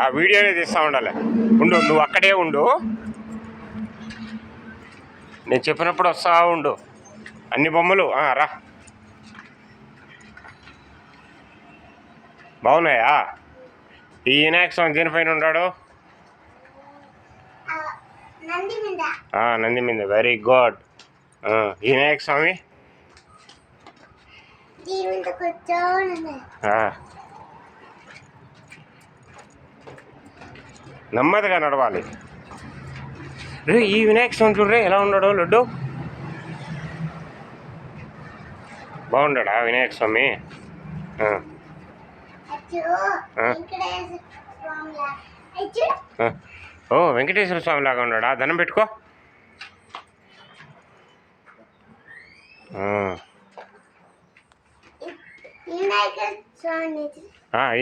ఆ వీడియోనే తీస్తా ఉండాలి. ఉండు నువ్వు అక్కడే ఉండు. నేను చెప్పినప్పుడు వస్తా ఉండు. అన్ని బొమ్మలు రా. బాగున్నాయా? ఈ వినాయక స్వామి దీనిపైన ఉన్నాడు? నంది మీద. ఆ, నంది మీద. వెరీ గుడ్ ఈ వినాయక స్వామి దీని మీద కూర్చోని ఆ. నెమ్మదిగా నడవాలి. రే ఈ వినాయక స్వామి చూడరే ఎలా ఉన్నాడు లడ్డు? బాగున్నాడా వినాయక స్వామి. ఓ వెంకటేశ్వర స్వామి లాగా ఉన్నాడా? దండం పెట్టుకో.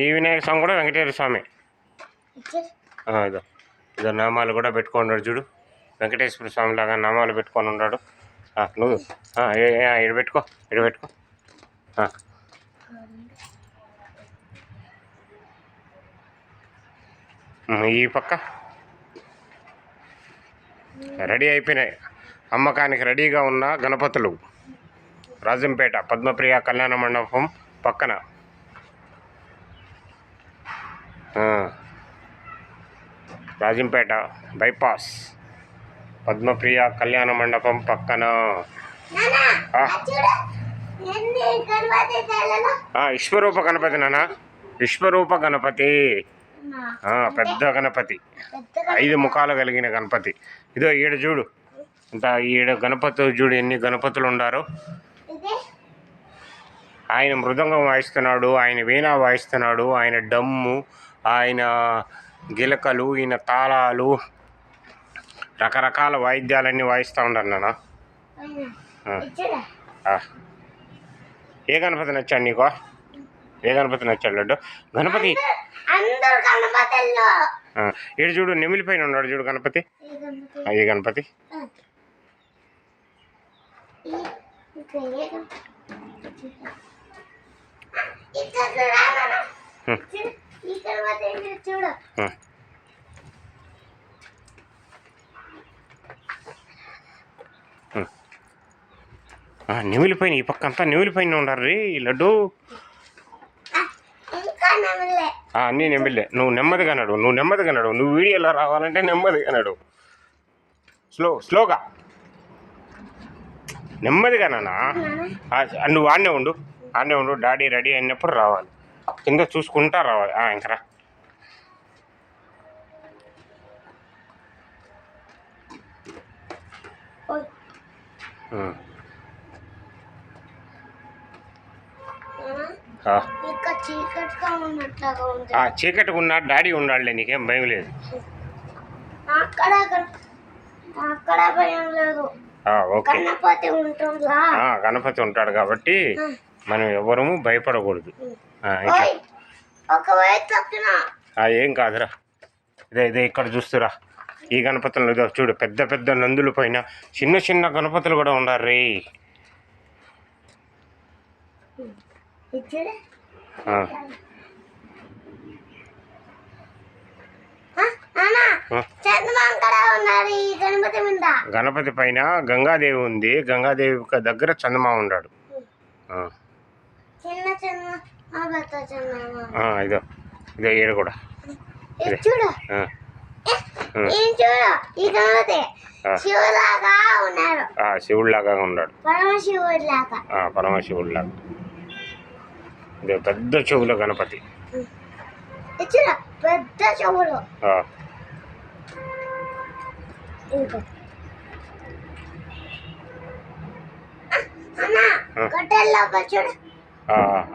ఈ వినాయక స్వామి. కూడా వెంకటేశ్వర స్వామి. ఇదో. ఇదో నామాలు కూడా పెట్టుకున్నాడు చూడు. వెంకటేశ్వర స్వామి లాగా నామాలు పెట్టుకొని ఉన్నాడు. నువ్వు. ఇడ పెట్టుకో ఇడ పెట్టుకో. ఈ పక్క. రెడీ అయిపోయినాయి. అమ్మకానికి రెడీగా ఉన్న గణపతులు. రాజంపేట పద్మప్రియ కళ్యాణ మండపం పక్కన. రాజంపేట బైపాస్ పద్మప్రియ కళ్యాణ మండపం పక్కన. విశ్వరూప గణపతి నాన్న విశ్వరూప గణపతి. పెద్ద గణపతి. ఐదు ముఖాలు కలిగిన గణపతి. ఇదో ఈడ చూడు. ఇంత ఈడ గణపతి చూడు ఎన్ని గణపతులు ఉండారో. ఆయన మృదంగం వాయిస్తున్నాడు ఆయన వీణ వాయిస్తున్నాడు ఆయన డమ్ము ఆయన గిలకలు ఈయన తాళాలు రకరకాల వాయిద్యాలన్నీ వాయిస్తూ ఉండాలి నాన్న. ఏ గణపతి నచ్చాడు నీకో? ఏ గణపతి నచ్చాడు లడ్డు? గణపతి? ఈడు చూడు నెమిలి పైన ఉన్నాడు చూడు గణపతి. ఏ గణపతి? ఇక్కడ చూడు, ఈ పక్క అంతా నెమిలి పైన రే ఈ లడ్డు. అన్నీ నెమ్మిలే నువ్వు నెమ్మదిగా నడు నువ్వు నెమ్మదిగా నడు. నువ్వు వీడియోలో రావాలంటే నెమ్మదిగా నడు. స్లో స్లోగా. నెమ్మదిగా నాన్న నువ్వు ఆడనే ఉండు. ఆడనే ఉండు. డాడీ రెడీ అయినప్పుడు రావాలి. కింద చూసుకుంటా రావాలి ఇంకా చీకటిగా చీకటిగా ఉన్న డాడీ ఉండాలి నీకేం భయం లేదు. గణపతి ఉంటాడు కాబట్టి మనం ఎవరము భయపడకూడదు. ఇంకా ఏం కాదురా. ఇదే ఇదే ఇక్కడ చూస్తురా. ఈ గణపతులు ఇదో చూడు పెద్ద పెద్ద నందుల పైన చిన్న చిన్న గణపతులు కూడా ఉన్నారు రే గణపతి పైన గంగాదేవి ఉంది. గంగాదేవి దగ్గర చందమా ఉన్నాడు ఆ, చిన్న చిన్న మా పెద్ద చిన్న ఆ, ఇదో ఇదో ఈడ కూడా. శివుడిలాగా ఉన్నాడు. పరమశివుడిలాగా. ఇదో పెద్ద చెవుల గణపతి. పెద్ద చెవులు. చూడు.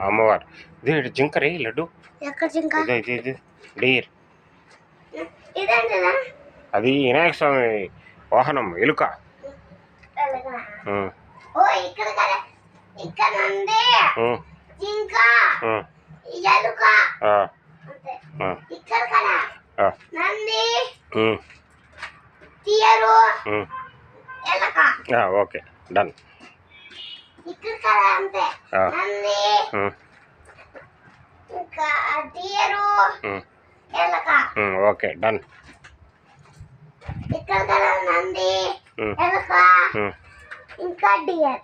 అమ్మవారు. ఇదే ఈడ జింక? రే లడ్డు డీర్. అది వినాయక స్వామి వాహనం ఎలుక. ఓకే. డన్. ఓకే డన్ ఇక్కడ కదా నంది ఎలక ఇంకా డియర్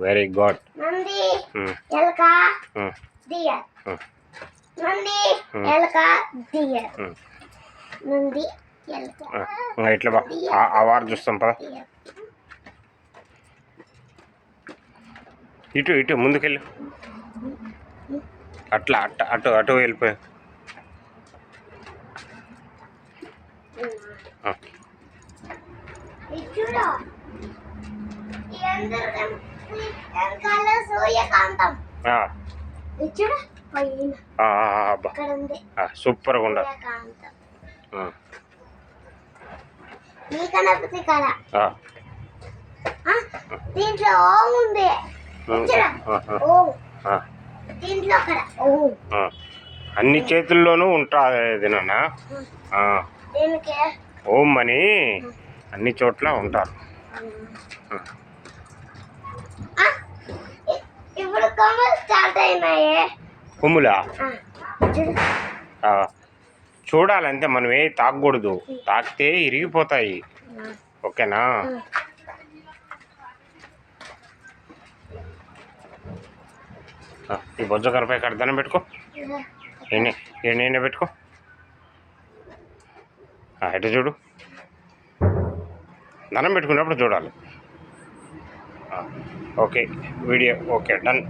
వెరీ గుడ్ నంది ఎలక డియర్ నంది ఎలక డియర్ నంది ఎలక ఇట్లా వారు చూస్తాం పద డియర్ ఇటు ఇటు ముందుకెళ్ళు. అట్లా అట్ట అటు అటు వెళ్ళిపోయా సూపర్గా ఆ, దీంట్లో ఉంది. అన్ని చేతుల్లోనూ ఉంటుంది నాన్న. ఓం అని అన్ని చోట్ల ఉంటారు. కొమ్మలు చూడాలంటే మనం ఏ తాకకూడదు తాకితే ఇరిగిపోతాయి. ఓకేనా? ఈ బొజ్జ కరపాయ ఇక్కడ పెట్టుకో. ఎన్ని ఎన్ని పెట్టుకో. ఎటు చూడు. దండం పెట్టుకున్నప్పుడు చూడాలి. Okay video okay done.